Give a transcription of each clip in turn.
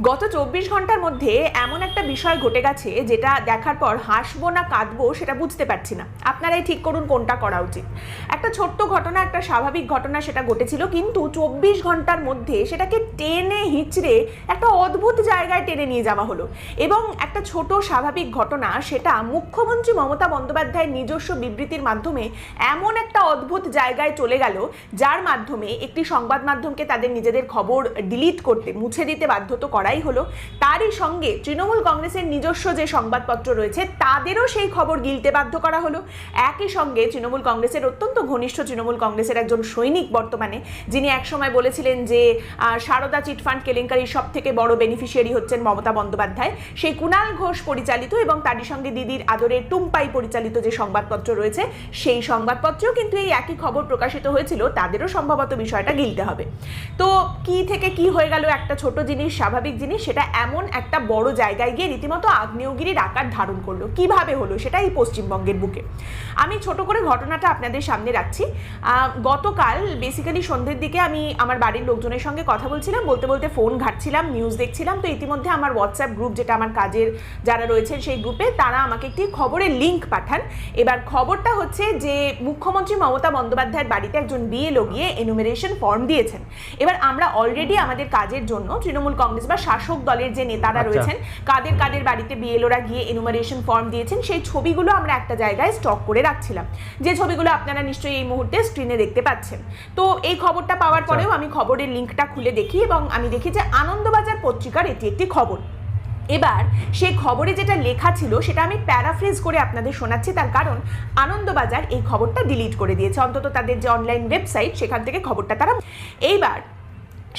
গত চব্বিশ ঘণ্টার মধ্যে এমন একটা বিষয় ঘটে গেছে যেটা দেখার পর হাসবো না কাঁদবো সেটা বুঝতে পারছি না। আপনারাই ঠিক করুন কোনটা করা উচিত। একটা ছোট্ট ঘটনা, একটা স্বাভাবিক ঘটনা সেটা ঘটেছিল, কিন্তু চব্বিশ ঘণ্টার মধ্যে সেটাকে টেনে হিচড়ে একটা অদ্ভুত জায়গায় টেনে নিয়ে যাওয়া হলো। এবং একটা ছোট স্বাভাবিক ঘটনা, সেটা মুখ্যমন্ত্রী মমতা বন্দ্যোপাধ্যায়ের নিজস্ব বিবৃতির মাধ্যমে এমন একটা অদ্ভুত জায়গায় চলে গেল, যার মাধ্যমে একটি সংবাদ মাধ্যমকে তাদের নিজেদের খবর ডিলিট করতে, মুছে দিতে বাধ্যত করাই হলো। তারই সঙ্গে তৃণমূল কংগ্রেসের নিজস্ব যে সংবাদপত্র রয়েছে, তাদেরও সেই খবর গিলতে বাধ্য করা হলো। একই সঙ্গে তৃণমূল কংগ্রেসের অত্যন্ত ঘনিষ্ঠ তৃণমূল কংগ্রেসের একজন সৈনিক বর্তমানে, যিনি একসময় বলেছিলেন যে সারদা চিটফান্ড কেলেঙ্কারির সব থেকে বড় বেনিফিশিয়ারি হচ্ছেন মমতা বন্দ্যোপাধ্যায়। সেই কুণাল ঘোষ পরিচালিত এবং তারই সঙ্গে দিদির আদরের টুম্পাই পরিচালিত যে সংবাদপত্র রয়েছে, সেই সংবাদপত্রেও কিন্তু এই একই খবর প্রকাশিত হয়েছিল। তাদেরও সম্ভবত বিষয়টা গিলতে হবে। তো কি থেকে কি হয়ে গেল একটা ছোট জিনিস, স্বাভাবিক জিনিস সেটা এমন একটা বড় জায়গায় গিয়ে রীতিমতো আগ্নেয়গিরির আকার ধারণ করল। কীভাবে হলো? সেটা এই পশ্চিমবঙ্গের বুকে। আমি ছোট করে ঘটনাটা আপনাদের সামনে রাখছি। গতকাল বেসিক্যালি সন্ধ্যের দিকে আমি আমার বাড়ির লোকজনের সঙ্গে কথা বলছিলাম, বলতে বলতে ফোন ঘাটছিলাম নিউজ দেখছিলাম। তো ইতিমধ্যে আমার হোয়াটসঅ্যাপ গ্রুপ যেটা আমার কাজের যারা রয়েছেন সেই গ্রুপে তারা আমাকে একটি খবরের লিঙ্ক পাঠান। এবার খবরটা হচ্ছে যে, মুখ্যমন্ত্রী মমতা বন্দ্যোপাধ্যায়ের বাড়িতে একজন বিএলও গিয়ে এনুমেরেশন ফর্ম দিয়েছেন। এবার আমরা অলরেডি আমাদের কাজের জন্য তৃণমূল কংগ্রেস বা শাসক দলের যে নেতারা আচ্ছা। রয়েছেন কাদের কাদের বাড়িতে বিএলওরা গিয়ে এনুমারেশন ফর্ম দিয়েছেন সেই ছবিগুলো আমরা একটা জায়গায় স্টক করে রাখছিলাম যে ছবিগুলো আপনারা নিশ্চয়ই এই মুহূর্তে স্ক্রিনে দেখতে পাচ্ছেন তো এই খবরটা পাওয়ার আচ্ছা। পরেও আমি খবরের লিঙ্কটা খুলে দেখি এবং আমি দেখি যে আনন্দবাজার পত্রিকার এটি একটি খবর এবার সেই খবরে যেটা লেখা ছিল সেটা আমি প্যারাফ্রেজ করে আপনাদের শোনাচ্ছি তার কারণ আনন্দবাজার এই খবরটা ডিলিট করে দিয়েছে অন্তত তাদের যে অনলাইন ওয়েবসাইট সেখান থেকে খবরটা তারা এইবার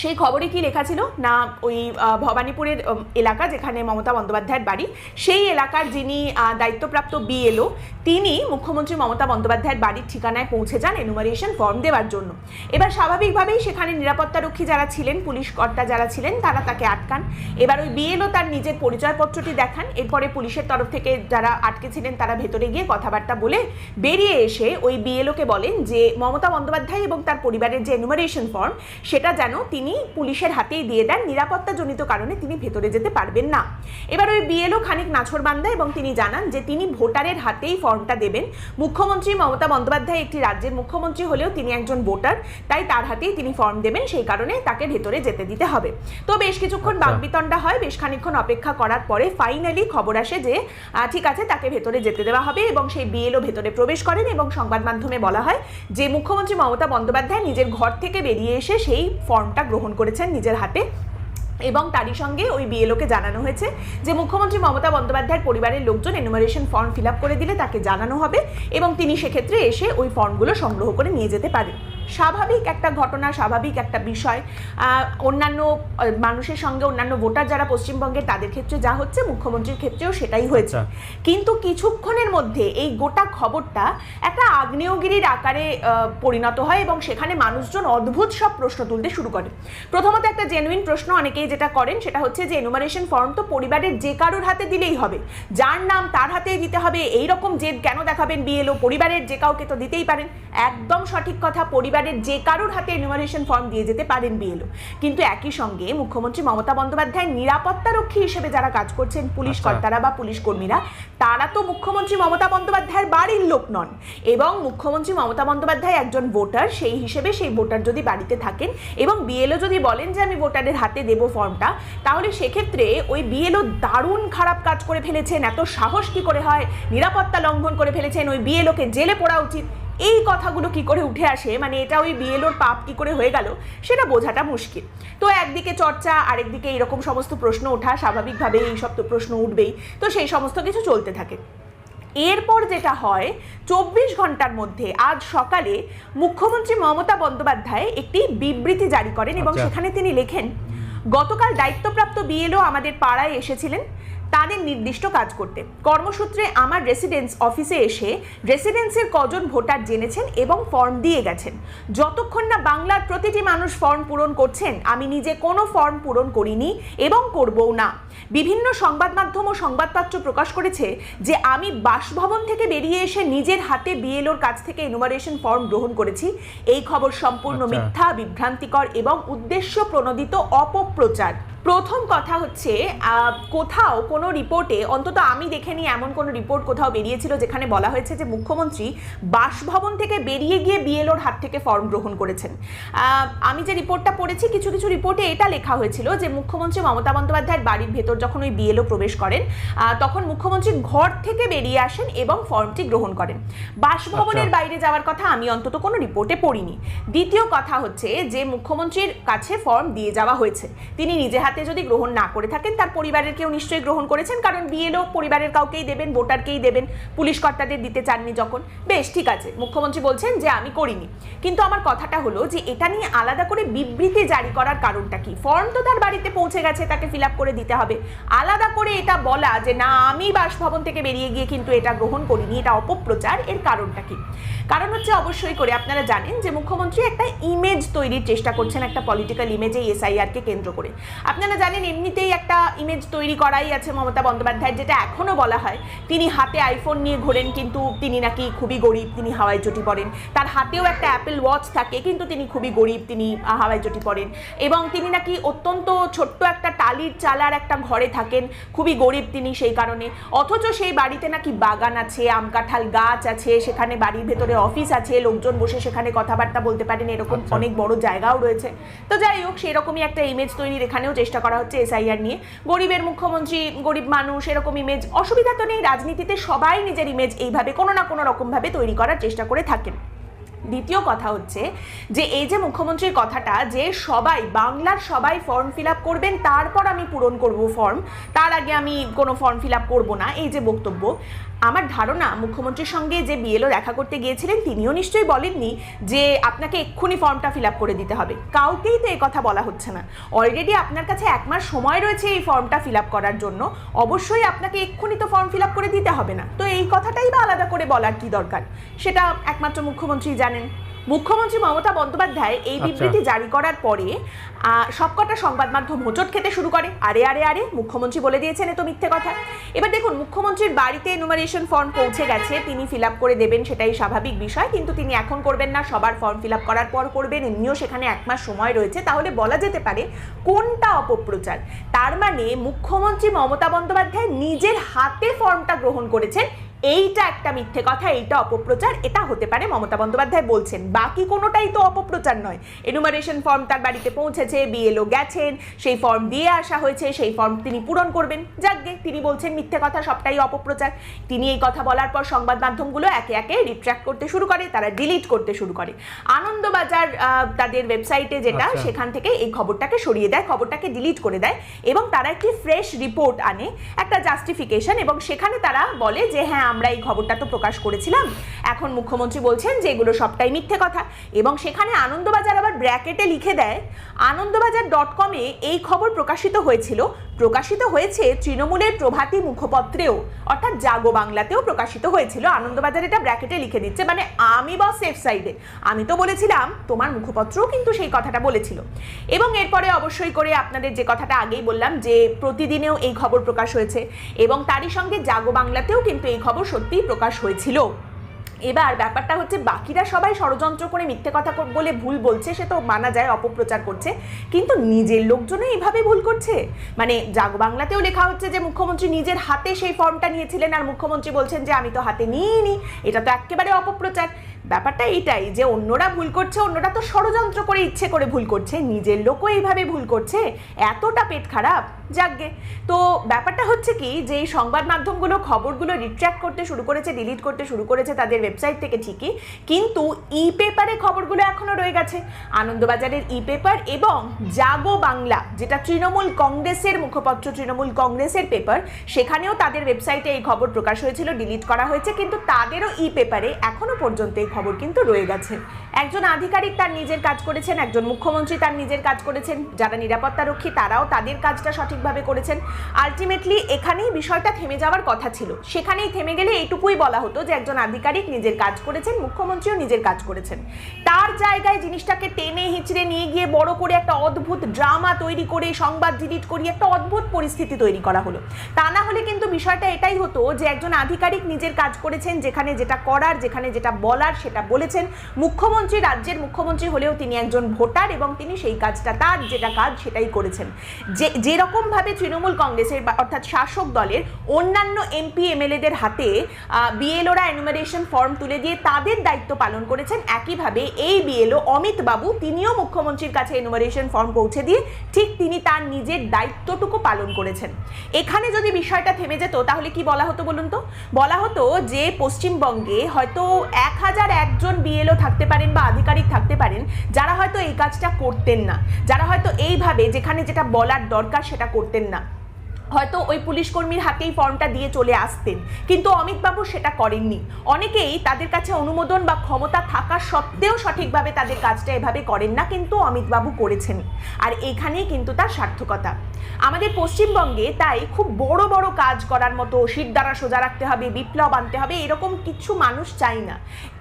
সেই খবরে কি লেখা ছিল? না, ওই ভবানীপুরের এলাকা যেখানে মমতা বন্দ্যোপাধ্যায়ের বাড়ি, সেই এলাকার যিনি দায়িত্বপ্রাপ্ত বিএলও, তিনি মুখ্যমন্ত্রী মমতা বন্দ্যোপাধ্যায়ের বাড়ির ঠিকানায় পৌঁছে যান এনুমারেশন ফর্ম দেওয়ার জন্য। এবার স্বাভাবিকভাবেই সেখানে নিরাপত্তারক্ষী যারা ছিলেন পুলিশ কর্তা যারা ছিলেন, তারা তাকে আটকান। এবার ওই বিএলও তার নিজের পরিচয়পত্রটি দেখান। এরপরে পুলিশের তরফ থেকে যারা আটকে ছিলেন তারা ভেতরে গিয়ে কথাবার্তা বলে বেরিয়ে এসে ওই বিএলওকে বলেন যে, মমতা বন্দ্যোপাধ্যায় এবং তার পরিবারের যে এনুমারেশন ফর্ম সেটা যেন তিনি পুলিশের হাতেই দিয়ে দেন। নিরাপত্তাজনিত কারণে তিনি ভেতরে যেতে পারবেন না। এবার ওই বিএলও খানিক নাছরবান্দা এবং তিনি জানান যে তিনি ভোটারের হাতেই ফর্মটা দেবেন। মুখ্যমন্ত্রী মমতা বন্দ্যোপাধ্যায় একটি রাজ্যের মুখ্যমন্ত্রী হলেও তিনি একজন ভোটার তাই তার হাতেই তিনি ফর্ম দেবেন। সেই কারণে তাকে ভেতরে যেতে দিতে হবে। তো বেশ কিছুক্ষণ আচ্ছা। বাগবিতণ্ডা হয়। বেশ খানিকক্ষণ অপেক্ষা করার পরে ফাইনালি খবর আসে যে ঠিক আছে তাকে ভেতরে যেতে দেওয়া হবে এবং সেই বিএলও ভেতরে প্রবেশ করেন এবং সংবাদ মাধ্যমে বলা হয় যে মুখ্যমন্ত্রী মমতা বন্দ্যোপাধ্যায় নিজের ঘর থেকে বেরিয়ে এসে সেই ফর্মটা গ্রহণ করেছেন নিজের হাতে। এবং তারই সঙ্গে ওই বিএলওকে জানানো হয়েছে যে মুখ্যমন্ত্রী মমতা বন্দ্যোপাধ্যায়ের পরিবারের লোকজন এনুমারেশন ফর্ম ফিল করে দিলে তাকে জানানো হবে এবং তিনি সেক্ষেত্রে এসে ওই ফর্মগুলো সংগ্রহ করে নিয়ে যেতে পারেন। স্বাভাবিক একটা ঘটনা স্বাভাবিক একটা বিষয়। অন্যান্য মানুষের সঙ্গে অন্যান্য ভোটার যারা পশ্চিমবঙ্গে তাদের ক্ষেত্রে যা হচ্ছে মুখ্যমন্ত্রীর ক্ষেত্রেও সেটাই হয়েছে। আচ্ছা। কিন্তু কিছুক্ষণের মধ্যে এই গোটা খবরটা একটা আগ্নেয়গিরির আকারে পরিণত হয় এবং সেখানে মানুষজন অদ্ভুত সব প্রশ্ন তুলতে শুরু করে। প্রথমত একটা জেনুইন প্রশ্ন অনেকেই যেটা করেন সেটা হচ্ছে যে এনুমারেশন ফর্ম তো পরিবারের যে কারোর হাতে দিলেই হবে। যার নাম তার হাতেই দিতে হবে এই রকম জেদ কেন দেখাবেন বিএলও? পরিবারের যে কাউকে তো দিতেই পারেন। একদম সঠিক কথা পরিবারের যে কারোর হাতে এনুমারেশন ফর্ম দিয়ে যেতে পারেন বিএলও কিন্তু একই সঙ্গে মুখ্যমন্ত্রী মমতা বন্দ্যোপাধ্যায় নিরাপত্তা রক্ষী হিসেবে যারা কাজ করছেন পুলিশ আচ্ছা। কর্তারা বা পুলিশ কর্মীরা তারা তো মুখ্যমন্ত্রী মমতা বন্দ্যোপাধ্যায়ের বাড়ির লোক নন। এবং মুখ্যমন্ত্রী মমতা বন্দ্যোপাধ্যায় একজন ভোটার সেই হিসেবে সেই ভোটার যদি বাড়িতে থাকেন এবং বিএলও যদি বলেন যে আমি ভোটারের হাতে দেব ফর্মটা তাহলে সেক্ষেত্রে ওই বিএলও দারুণ খারাপ কাজ করে ফেলেছেন এত সাহস কি করে হয় নিরাপত্তা লঙ্ঘন করে ফেলেছেন ওই বিএলওকে জেলে পড়া উচিত। এই কথাগুলো কি করে উঠে আসে? মানে এটা ওই বিএলওর পাপ কি করে হয়ে গেল? সেটা বোঝাটা মুশকিল। তো একদিকে চর্চা আরেকদিকে এরকম সমস্ত প্রশ্ন ওঠা স্বাভাবিকভাবে এই সব তো প্রশ্ন উঠবেই। তো সেই সমস্ত কিছু চলতে থাকে। এরপর যেটা হয় চব্বিশ ঘণ্টার মধ্যে আজ সকালে মুখ্যমন্ত্রী মমতা বন্দ্যোপাধ্যায় একটি বিবৃতি জারি করেন এবং আচ্ছা। সেখানে তিনি লেখেন গতকাল দায়িত্বপ্রাপ্ত বিএলও আমাদের পাড়ায় এসেছিলেন। তাদের নির্দিষ্ট কাজ করতে। কর্মসূত্রে আমার রেসিডেন্স অফিসে এসে রেসিডেন্সের কজন ভোটার জেনেছেন এবং ফর্ম দিয়ে গেছেন। যতক্ষণ না বাংলার প্রতিটি মানুষ ফর্ম পূরণ করছেন আমি নিজে কোনো ফর্ম পূরণ করিনি এবং করবও না। বিভিন্ন সংবাদ মাধ্যম ও সংবাদপত্র প্রকাশ করেছে যে আমি বাসভবন থেকে বেরিয়ে এসে নিজের হাতে বিএলওর কাছ থেকে এনুমারেশন ফর্ম গ্রহণ করেছি। এই খবর সম্পূর্ণ আচ্ছা। মিথ্যা বিভ্রান্তিকর এবং উদ্দেশ্য প্রণোদিত অপপ্রচার। প্রথম কথা হচ্ছে কোথাও কোনো রিপোর্টে অন্তত আমি দেখিনি এমন কোনো রিপোর্ট কোথাও বেরিয়েছিল যেখানে বলা হয়েছে যে মুখ্যমন্ত্রী বাসভবন থেকে বেরিয়ে গিয়ে বিএলওর হাত থেকে ফর্ম গ্রহণ করেছেন। আমি যে রিপোর্টটা পড়েছি কিছু কিছু রিপোর্টে এটা লেখা হয়েছিল যে মুখ্যমন্ত্রী মমতা বন্দ্যোপাধ্যায়ের বাড়ির ভেতর যখন ওই বিএলও প্রবেশ করেন তখন মুখ্যমন্ত্রী ঘর থেকে বেরিয়ে আসেন এবং ফর্মটি গ্রহণ করেন। বাসভবনের আচ্ছা। বাইরে যাওয়ার কথা আমি অন্তত কোনো রিপোর্টে পড়িনি। দ্বিতীয় কথা হচ্ছে যে মুখ্যমন্ত্রীর কাছে ফর্ম দিয়ে যাওয়া হয়েছে। তিনি নিজে হাতে যদি গ্রহণ না করে থাকেন, তার পরিবারের কেউ নিশ্চয়ই গ্রহণ করেছেন, কারণ বিএলও পরিবারের কাউকেই দেবেন, ভোটারকেই দেবেন, পুলিশ কর্তাদের দিতে চাননি যখন। বেশ, ঠিক আছে, মুখ্যমন্ত্রী বলছেন যে আমি করিনি। কিন্তু আমার কথাটা হলো যে এটা নিয়ে আলাদা করে বিবৃতি জারি করার কারণটা কি? ফর্ম তো তার বাড়িতে পৌঁছে গেছে, তাকে ফিল করে দিতে হবে। আলাদা করে এটা বলা যে না, আমি বাসভবন থেকে বেরিয়ে গিয়ে কিন্তু এটা গ্রহণ করিনি, এটা অপপ্রচার, এর কারণটা কি? কারণ হচ্ছে অবশ্যই করে আপনারা জানেন যে মুখ্যমন্ত্রী একটা ইমেজ তৈরির চেষ্টা করছেন, একটা পলিটিক্যাল ইমেজ এই এসআইআর কে কেন্দ্র করে। আপনারা জানেন এমনিতেই একটা ইমেজ তৈরি করাই আছে মমতা বন্দ্যোপাধ্যায়ের যেটা এখনও বলা হয়। তিনি হাতে আইফোন নিয়ে ঘোরেন কিন্তু তিনি নাকি খুবই গরিব তিনি হাওয়াই চটি পড়েন তার হাতেও একটা অ্যাপেল ওয়াচ থাকে কিন্তু তিনি খুবই গরিব তিনি হাওয়াই চটি পড়েন এবং তিনি নাকি অত্যন্ত ছোট্ট একটা টালির চালার একটা ঘরে থাকেন খুবই গরিব তিনি সেই কারণে। অথচ সেই বাড়িতে নাকি বাগান আছে আম কাঁঠাল গাছ আছে সেখানে বাড়ির ভেতরে অফিস আছে লোকজন বসে সেখানে কথাবার্তা বলতে পারেন এরকম আচ্ছা। অনেক বড় জায়গাও রয়েছে। তো যাই হোক সেরকমই একটা ইমেজ তৈরির এখানেও চেষ্টা করা হচ্ছে এসআইআর নিয়ে। গরিবের মুখ্যমন্ত্রী, গরিব মানুষ, এরকম ইমেজ অসুবিধা তো নেই। রাজনীতিতে সবাই নিজের ইমেজ এইভাবে কোনো না কোনো রকমভাবে তৈরি করার চেষ্টা করে থাকেন। দ্বিতীয় কথা হচ্ছে যে এই যে মুখ্যমন্ত্রীর কথাটা যে সবাই, বাংলার সবাই ফর্ম ফিল আপ করবেন, তারপর আমি পূরণ করব ফর্ম তার আগে আমি কোনো ফর্ম ফিল আপ করব না, এই যে বক্তব্য। আমার ধারণা মুখ্যমন্ত্রীর সঙ্গে যে বিএলও দেখা করতে গিয়েছিলেন, তিনিও নিশ্চয়ই বলেননি যে আপনাকে এক্ষুনি ফর্মটা ফিল আপ করে দিতে হবে। কাউকেই তো কথা বলা হচ্ছে না। অলরেডি আপনার কাছে এক মাস সময় রয়েছে এই ফর্মটা ফিল আপ করার জন্য। অবশ্যই আপনাকে এক্ষুনি তো ফর্ম ফিল আপ করে দিতে হবে না। তো এই কথাটাই বা আলাদা করে বলার কি দরকার? সেটা একমাত্র মুখ্যমন্ত্রী জানেন। মুখ্যমন্ত্রী মমতা বন্দ্যোপাধ্যায় এই আচ্ছা। বিবৃতি জারি করার পরে সবকটা সংবাদ মাধ্যম হোঁচট খেতে শুরু করে। আরে আরে আরে মুখ্যমন্ত্রী বলে দিয়েছেন এ তো মিথ্যে কথা। এবার দেখুন মুখ্যমন্ত্রীর বাড়িতে এনুমারেশন ফর্ম পৌঁছে গেছে তিনি ফিল করে দেবেন সেটাই স্বাভাবিক বিষয় কিন্তু তিনি এখন করবেন না সবার ফর্ম ফিল আপ করার পর করবেন এমনিও সেখানে এক মাস সময় রয়েছে। তাহলে বলা যেতে পারে কোনটা অপপ্রচার? তার মানে মুখ্যমন্ত্রী মমতা বন্দ্যোপাধ্যায় নিজের হাতে ফর্মটা গ্রহণ করেছেন এইটা একটা মিথ্যে কথা এইটা অপপ্রচার এটা হতে পারে মমতা বন্দ্যোপাধ্যায় বলছেন। বাকি কোনোটাই তো অপপ্রচার নয়। এনুমারেশন ফর্ম তার বাড়িতে পৌঁছেছে বিএলও গেছেন সেই ফর্ম দিয়ে আসা হয়েছে সেই ফর্ম তিনি পূরণ করবেন। যাকগে তিনি বলছেন মিথ্যে কথা সবটাই অপপ্রচার। তিনি এই কথা বলার পর সংবাদ মাধ্যমগুলো একে একে রিট্র্যাক্ট করতে শুরু করে তারা ডিলিট করতে শুরু করে। আনন্দবাজার তাদের ওয়েবসাইটে যেটা আচ্ছা। সেখান থেকে এই খবরটাকে সরিয়ে দেয় খবরটাকে ডিলিট করে দেয় এবং তারা একটি ফ্রেশ রিপোর্ট আনে একটা জাস্টিফিকেশন এবং সেখানে তারা বলে যে হ্যাঁ আমরা এই খবরটা তো প্রকাশ করেছিলাম। এখন মুখ্যমন্ত্রী বলছেন যে এগুলো সবটাই মিথ্যে কথা এবং সেখানে আনন্দবাজার আবার ব্র্যাকেটে লিখে দেয়, আনন্দবাজার ডট কমে এই খবর প্রকাশিত হয়েছিল প্রকাশিত হয়েছে তৃণমূলের প্রভাতী মুখপত্রেও। অর্থাৎ জাগো বাংলাতেও প্রকাশিত হয়েছিল। আনন্দবাজার এটা ব্র্যাকেটে লিখে দিচ্ছে মানে আমি বা সেফ সাইডে আমি তো বলেছিলাম, তোমার মুখপত্রও কিন্তু সেই কথাটা বলেছিল। এবং এরপরে অবশ্যই করে আপনাদের যে কথাটা আগেই বললাম, যে প্রতিদিনেও এই খবর প্রকাশ হয়েছে। এবং তারই সঙ্গে জাগো বাংলাতেও কিন্তু এই খবর সত্যিই প্রকাশ হয়েছিল। এবার ব্যাপারটা হচ্ছে বাকিরা সবাই ষড়যন্ত্র করে মিথ্যে কথা বলে ভুল বলছে, সে তো মানা যায়, অপপ্রচার করছে। কিন্তু নিজের লোকজনই এইভাবে ভুল করছে। মানে জাগ বাংলাতেও লেখা হচ্ছে যে মুখ্যমন্ত্রী নিজের হাতে সেই ফর্মটা নিয়েছিলেন, আর মুখ্যমন্ত্রী বলছেন যে আমি তো হাতে নিইনি, এটা তো একেবারে অপপ্রচার। ব্যাপারটা এইটাই যে অন্যরা ভুল করছে, অন্যরা তো ষড়যন্ত্র করে ইচ্ছে করে ভুল করছে, নিজের লোকও এইভাবে ভুল করছে, এতটা পেট খারাপ, যাকগে। তো ব্যাপারটা হচ্ছে কি, যে এই সংবাদ মাধ্যমগুলো খবরগুলো রিট্র্যাক্ট করতে শুরু করেছে ডিলিট করতে শুরু করেছে তাদের ওয়েবসাইট থেকে ঠিকই, কিন্তু ই পেপারে খবরগুলো এখনও রয়ে গেছে। আনন্দবাজারের ই পেপার এবং জাগো বাংলা, যেটা তৃণমূল কংগ্রেসের মুখপত্র, তৃণমূল কংগ্রেসের পেপার সেখানেও তাদের ওয়েবসাইটে এই খবর প্রকাশ হয়েছিল ডিলিট করা হয়েছে, কিন্তু তাদেরও ই পেপারে এখনও পর্যন্ত এই খবর কিন্তু রয়ে গেছে। একজন আধিকারিক তার নিজের কাজ করেছেন, একজন মুখ্যমন্ত্রী তার নিজের কাজ করেছেন, যারা নিরাপত্তা রক্ষী তারাও তাদের কাজটা সঠিকভাবে সঠিকভাবে করেছেন। আলটিমেটলি এখানেই বিষয়টা থেমে যাওয়ার কথা ছিল। সেখানেই থেমে গেলে এইটুকুই বলা হতো যে একজন আধিকারিক নিজের কাজ করেছেন, মুখ্যমন্ত্রীও নিজের কাজ করেছেন। তার জায়গায় জিনিসটাকে টেনে হিচড়ে নিয়ে গিয়ে বড় করে একটা অদ্ভুত ড্রামা তৈরি করে, সংবাদ ডিলিট করিয়ে একটা অদ্ভুত পরিস্থিতি তৈরি করা হলো। তা না হলে কিন্তু বিষয়টা এটাই হতো যে একজন আধিকারিক নিজের কাজ করেছেন, যেখানে যেটা করার, যেখানে যেটা বলার সেটা বলেছেন। মুখ্যমন্ত্রী, রাজ্যের মুখ্যমন্ত্রী হলেও তিনি একজন ভোটার এবং তিনি সেই কাজটা, তার যেটা কাজ সেটাই করেছেন। যে, যেরকমভাবে তৃণমূল কংগ্রেসের অর্থাৎ শাসক দলের অন্যান্য এমপি, এমএলএদের হাতে বিএলওরা এনুমারেশন ফর্ম তুলে দিয়ে তাদের দায়িত্ব পালন করেছেন, একইভাবে এই বিএলও অমিত বাবু তিনিও মুখ্যমন্ত্রীর কাছে এনুমারেশন ফর্ম পৌঁছে দিয়ে ঠিক তিনি তার নিজের দায়িত্বটুকু পালন করেছেন। এখানে যদি বিষয়টা থেমে যেত, তাহলে কি বলা হতো বলুন তো? বলা হতো যে, পশ্চিমবঙ্গে হয়তো এক হাজার একজন বিএলও থাকতে পারেন বা আধিকারিক থাকতে পারেন, যারা হয়তো এই কাজটা করতেন না, যারা হয়তো এইভাবে যেখানে যেটা বলার দরকার সেটা করতেন না। হয়তো ওই পুলিশ কর্মীর হাতেই ফর্মটা দিয়ে চলে আসতেন, কিন্তু অমিতবাবু সেটা করেননি। অনেকেই তাদের কাছে অনুমোদন বা ক্ষমতা থাকা সত্ত্বেও সঠিকভাবে তাদের কাজটা এভাবে করেন না, কিন্তু অমিতবাবু করেছেন। আর এখানেই কিন্তু তার সার্থকতা। আমাদের পশ্চিমবঙ্গে তাই খুব বড় বড় কাজ করার মতো শীত দ্বারা সোজা রাখতে হবে, বিপ্লব আনতে হবে, এরকম কিছু মানুষ চাই না।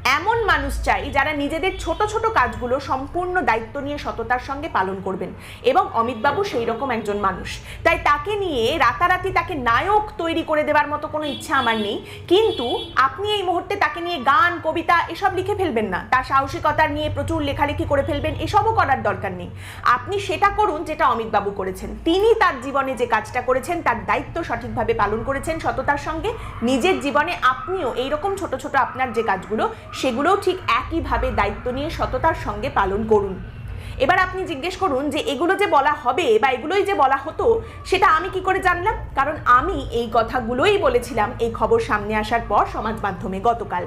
এমন মানুষ চাই যারা নিজেদের ছোট ছোট কাজগুলো সম্পূর্ণ দায়িত্ব নিয়ে সততার সঙ্গে পালন করবেন। এবং অমিতবাবু সেই রকম একজন মানুষ। তাই তাকে নিয়ে রাতারাতি তাকে নায়ক তৈরি করে দেওয়ার মতো কোনো ইচ্ছা আমার নেই। কিন্তু আপনি এই মুহূর্তে তাকে নিয়ে গান, কবিতা এসব লিখে ফেলবেন না। তার সাহসিকতা নিয়ে প্রচুর লেখালেখি করে ফেলবেন, এসবও করার দরকার নেই। আপনি সেটা করুন যেটা অমিতবাবু করেছেন। তিনি তার জীবনে যে কাজটা করেছেন, তার দায়িত্ব সঠিকভাবে পালন করেছেন সততার সঙ্গে। নিজের জীবনে আপনিও এইরকম ছোট ছোট আপনার যে কাজগুলো সেগুলোও ঠিক একইভাবে দায়িত্ব নিয়ে সততার সঙ্গে পালন করুন। এবার আপনি জিজ্ঞেস করুন যে এগুলো যে বলা হবে বা এগুলোই যে বলা হতো, সেটা আমি কি করে জানলাম? কারণ আমি এই কথাগুলোই বলেছিলাম এই খবর সামনে আসার পর সমাজ মাধ্যমে গতকাল।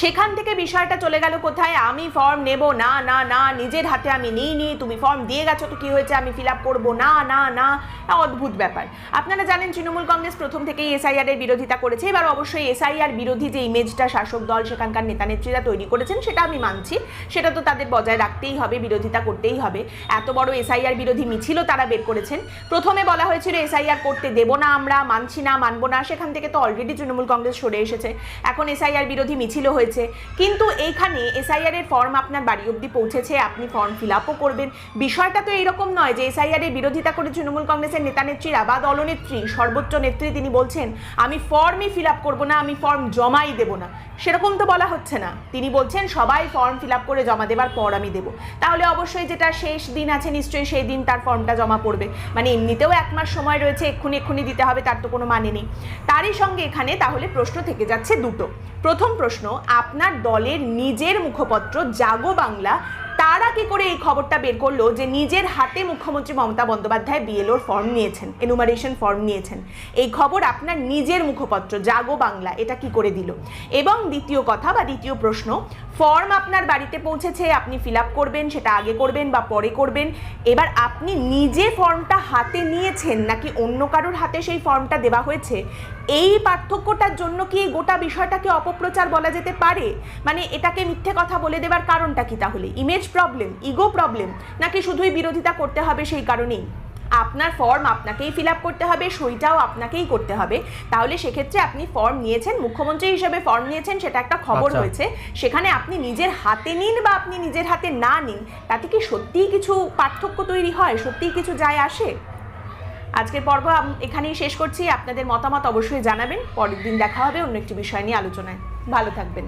সেখান থেকে বিষয়টা চলে গেল কোথায়? আমি ফর্ম নেব, না না না, নিজের হাতে আমি নিই নি তুমি ফর্ম দিয়ে গেছো তো কি হয়েছে? আমি ফিল আপ করব, না না না অদ্ভুত ব্যাপার। আপনারা জানেন তৃণমূল কংগ্রেস প্রথম থেকেই এসআইআর এর বিরোধিতা করেছে। এবার অবশ্যই এসআইআর বিরোধী যে ইমেজটা শাসক দল সেখানকার নেতা নেত্রীরা তৈরি করেছেন, সেটা আমি মানছি। সেটা তো তাদের বজায় রাখতেই হবে বিরোধিতা করতেই হবে। এত বড় এসআইআর বিরোধী মিছিলও তারা বের করেছেন। প্রথমে বলা হয়েছিল এসআইআর করতে দেব না আমরা, মানছি না, মানবো না, সেখান থেকে তো অলরেডি তৃণমূল কংগ্রেস সরে এসেছে। এখন এসআইআর বিরোধী মিছিলও হয়েছে। কিন্তু এইখানে এসআইআর এর ফর্ম আপনার বাড়ি অবধি পৌঁছেছে, আপনি ফর্ম ফিল আপও করবেন। বিষয়টা তো এইরকম নয় যে এসআইআর এর বিরোধিতা করে তৃণমূল কংগ্রেসের নেতা নেত্রীরা বা দলনেত্রী, সর্বোচ্চ নেত্রী তিনি বলছেন, আমি ফর্মই ফিল আপ করব না, আমি ফর্ম জমাই দেবো না। সেরকম তো বলা হচ্ছে না। তিনি বলছেন, সবাই ফর্ম ফিল আপ করে জমা দেবার পর আমি দেবো। তাহলে অবশ্যই যেটা শেষ দিন আছে, নিশ্চয়ই সেই দিন তার ফর্মটা জমা পড়বে। মানে এমনিতেও এক মাস সময় রয়েছে, এক্ষুনি এক্ষুনি দিতে হবে, তার তো কোনো মানে নেই। তারই সঙ্গে এখানে তাহলে প্রশ্ন থেকে যাচ্ছে দুটো। প্রথম প্রশ্ন, আপনার দলের নিজের মুখপত্র জাগো বাংলা তারা কি করে এই খবরটা বের করল যে নিজের হাতে মুখ্যমন্ত্রী মমতা বন্দ্যোপাধ্যায় বিএলওর ফর্ম নিয়েছেন এনুমারেশন ফর্ম নিয়েছেন। এই খবর আপনার নিজের মুখপত্র, জাগো বাংলা, এটা কি করে দিল? এবং দ্বিতীয় কথা বা দ্বিতীয় প্রশ্ন ফর্ম আপনার বাড়িতে পৌঁছেছে, আপনি ফিল করবেন, সেটা আগে করবেন বা পরে করবেন। এবার আপনি নিজে ফর্মটা হাতে নিয়েছেন নাকি অন্য কারোর হাতে সেই ফর্মটা দেওয়া হয়েছে? এই পার্থক্যটার জন্য কি গোটা বিষয়টাকে অপপ্রচার বলা যেতে পারে? মানে এটাকে মিথ্যে কথা বলে দেওয়ার কারণটা কি তাহলে? ইমেজ প্রবলেম ইগো প্রবলেম নাকি শুধুই বিরোধিতা করতে হবে সেই কারণেই? আপনার ফর্ম আপনাকেই ফিল আপ করতে হবে সইটাও আপনাকেই করতে হবে। তাহলে সেক্ষেত্রে আপনি ফর্ম নিয়েছেন মুখ্যমন্ত্রী হিসেবে ফর্ম নিয়েছেন সেটা একটা খবর আচ্ছা। হয়েছে সেখানে আপনি নিজের হাতে নিন বা আপনি নিজের হাতে না নিন তাতে কি সত্যিই কিছু পার্থক্য তৈরি হয়? সত্যিই কিছু যায় আসে? আজকের পর্ব এখানেই শেষ করছি। আপনাদের মতামত অবশ্যই জানাবেন। পরের দিন দেখা হবে অন্য একটি বিষয় নিয়ে আলোচনায়। ভালো থাকবেন।